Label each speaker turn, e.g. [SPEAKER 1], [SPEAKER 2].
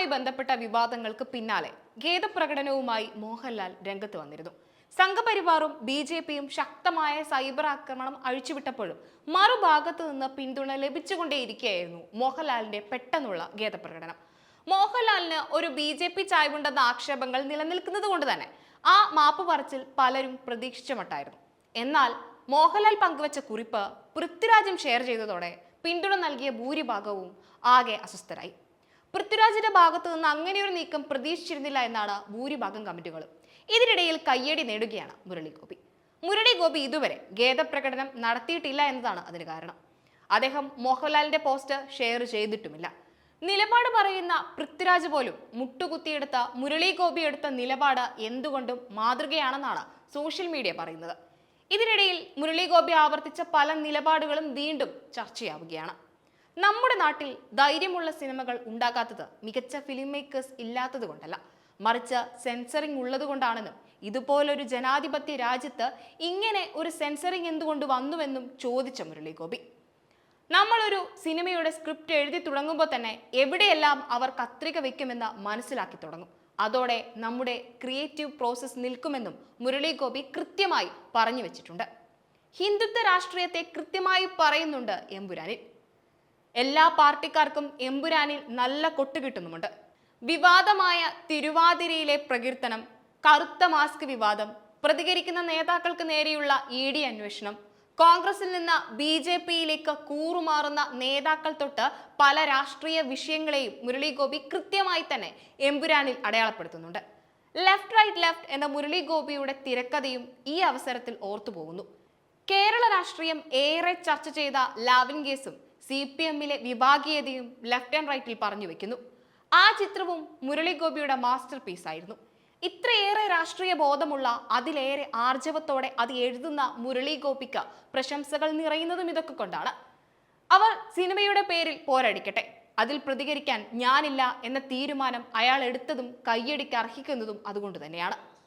[SPEAKER 1] സിനിമയുമായി ബന്ധപ്പെട്ട വിവാദങ്ങൾക്ക് പിന്നാലെ ഖേദപ്രകടനവുമായി മോഹൻലാൽ രംഗത്ത് വന്നിരുന്നു. സംഘപരിവാറും ബി ജെ പിയും ശക്തമായ സൈബർ ആക്രമണം അഴിച്ചുവിട്ടപ്പോഴും മറുഭാഗത്തു നിന്ന് പിന്തുണ ലഭിച്ചുകൊണ്ടേയിരിക്കുകയായിരുന്നു മോഹൻലാലിന്റെ പെട്ടെന്നുള്ള ഖേദപ്രകടനം. മോഹൻലാലിന് ഒരു ബി ജെ പി ചായ്വുണ്ടെന്ന ആക്ഷേപങ്ങൾ നിലനിൽക്കുന്നത് കൊണ്ട് തന്നെ ആ മാപ്പ് പറച്ചിൽ പലരും പ്രതീക്ഷിച്ച മട്ടായിരുന്നു എന്നാൽ മോഹൻലാൽ പങ്കുവച്ച കുറിപ്പ് പൃഥ്വിരാജും ഷെയർ ചെയ്തതോടെ പിന്തുണ നൽകിയ ഭൂരിഭാഗവും ആകെ അസ്വസ്ഥരായി. പൃഥ്വിരാജിന്റെ ഭാഗത്തു നിന്ന് അങ്ങനെയൊരു നീക്കം പ്രതീക്ഷിച്ചിരുന്നില്ല എന്നാണ് ഭൂരിഭാഗം കമ്മിറ്റികളും ഇതിനിടയിൽ കയ്യടി നേടുകയാണ് മുരളി ഗോപി മുരളി ഗോപി ഇതുവരെ ഖേദപ്രകടനം നടത്തിയിട്ടില്ല എന്നതാണ് അതിന് കാരണം. അദ്ദേഹം മോഹൻലാലിന്റെ പോസ്റ്റ് ഷെയർ ചെയ്തിട്ടുമില്ല. നിലപാട് പറയുന്ന പൃഥ്വിരാജ് പോലും മുട്ടുകുത്തിയെടുത്ത മുരളി ഗോപി എടുത്ത നിലപാട് എന്തുകൊണ്ടും മാതൃകയാണെന്നാണ് സോഷ്യൽ മീഡിയ പറയുന്നത്. ഇതിനിടയിൽ മുരളി ഗോപി ആവർത്തിച്ച പല നിലപാടുകളും വീണ്ടും ചർച്ചയാവുകയാണ്. നമ്മുടെ നാട്ടിൽ ധൈര്യമുള്ള സിനിമകൾ ഉണ്ടാകാത്തത് മികച്ച ഫിലിം മേക്കേഴ്സ് ഇല്ലാത്തത് കൊണ്ടല്ല. മറിച്ച് സെൻസറിങ് ഉള്ളതുകൊണ്ടാണെന്നും ഇതുപോലൊരു ജനാധിപത്യ രാജ്യത്ത് ഇങ്ങനെ ഒരു സെൻസറിങ് എന്തുകൊണ്ട് വന്നുവെന്നും ചോദിച്ച മുരളി ഗോപി നമ്മളൊരു സിനിമയുടെ സ്ക്രിപ്റ്റ് എഴുതി തുടങ്ങുമ്പോൾ തന്നെ എവിടെയെല്ലാം അവർ കത്രിക വയ്ക്കുമെന്ന് മനസ്സിലാക്കി തുടങ്ങും. അതോടെ നമ്മുടെ ക്രിയേറ്റീവ് പ്രോസസ്സ് നിൽക്കുമെന്നും മുരളി ഗോപി കൃത്യമായി പറഞ്ഞു വെച്ചിട്ടുണ്ട്. ഹിന്ദുത്വ രാഷ്ട്രീയത്തെ കൃത്യമായി പറയുന്നുണ്ട് എമ്പുരാനിൽ. എല്ലാ പാർട്ടിക്കാർക്കും എമ്പുരാനിൽ നല്ല കൊട്ട് കിട്ടുന്നുമുണ്ട്. വിവാദമായ തിരുവാതിരയിലെ പ്രകീർത്തനം കറുത്ത മാസ്ക് വിവാദം പ്രതികരിക്കുന്ന നേതാക്കൾക്ക് നേരെയുള്ള ഇ ഡി അന്വേഷണം കോൺഗ്രസിൽ നിന്ന് ബി ജെ പിയിലേക്ക് കൂറുമാറുന്ന നേതാക്കൾ തൊട്ട് പല രാഷ്ട്രീയ വിഷയങ്ങളെയും മുരളി ഗോപി കൃത്യമായി തന്നെ എമ്പുരാനിൽ അടയാളപ്പെടുത്തുന്നുണ്ട്. ലെഫ്റ്റ് റൈറ്റ് ലെഫ്റ്റ് എന്ന മുരളി ഗോപിയുടെ തിരക്കഥയും ഈ അവസരത്തിൽ ഓർത്തുപോകുന്നു. കേരള രാഷ്ട്രീയം ഏറെ ചർച്ച ചെയ്ത ലാവിൻ കേസും സി പി എമ്മിലെ വിഭാഗീയതയും ലെഫ്റ്റ് ആൻഡ് റൈറ്റിൽ പറഞ്ഞു വെക്കുന്നു. ആ ചിത്രവും മുരളി ഗോപിയുടെ മാസ്റ്റർ പീസ് ആയിരുന്നു. ഇത്രയേറെ രാഷ്ട്രീയ ബോധമുള്ള അതിലേറെ ആർജവത്തോടെ അത് എഴുതുന്ന മുരളി ഗോപിക്ക് പ്രശംസകൾ നിറയുന്നതും ഇതൊക്കെ കൊണ്ടാണ്. അവർ സിനിമയുടെ പേരിൽ പോരടിക്കട്ടെ അതിൽ പ്രതികരിക്കാൻ ഞാനില്ല എന്ന തീരുമാനം അയാൾ എടുത്തതും കയ്യടിക്ക് അർഹിക്കുന്നതും അതുകൊണ്ട് തന്നെയാണ്.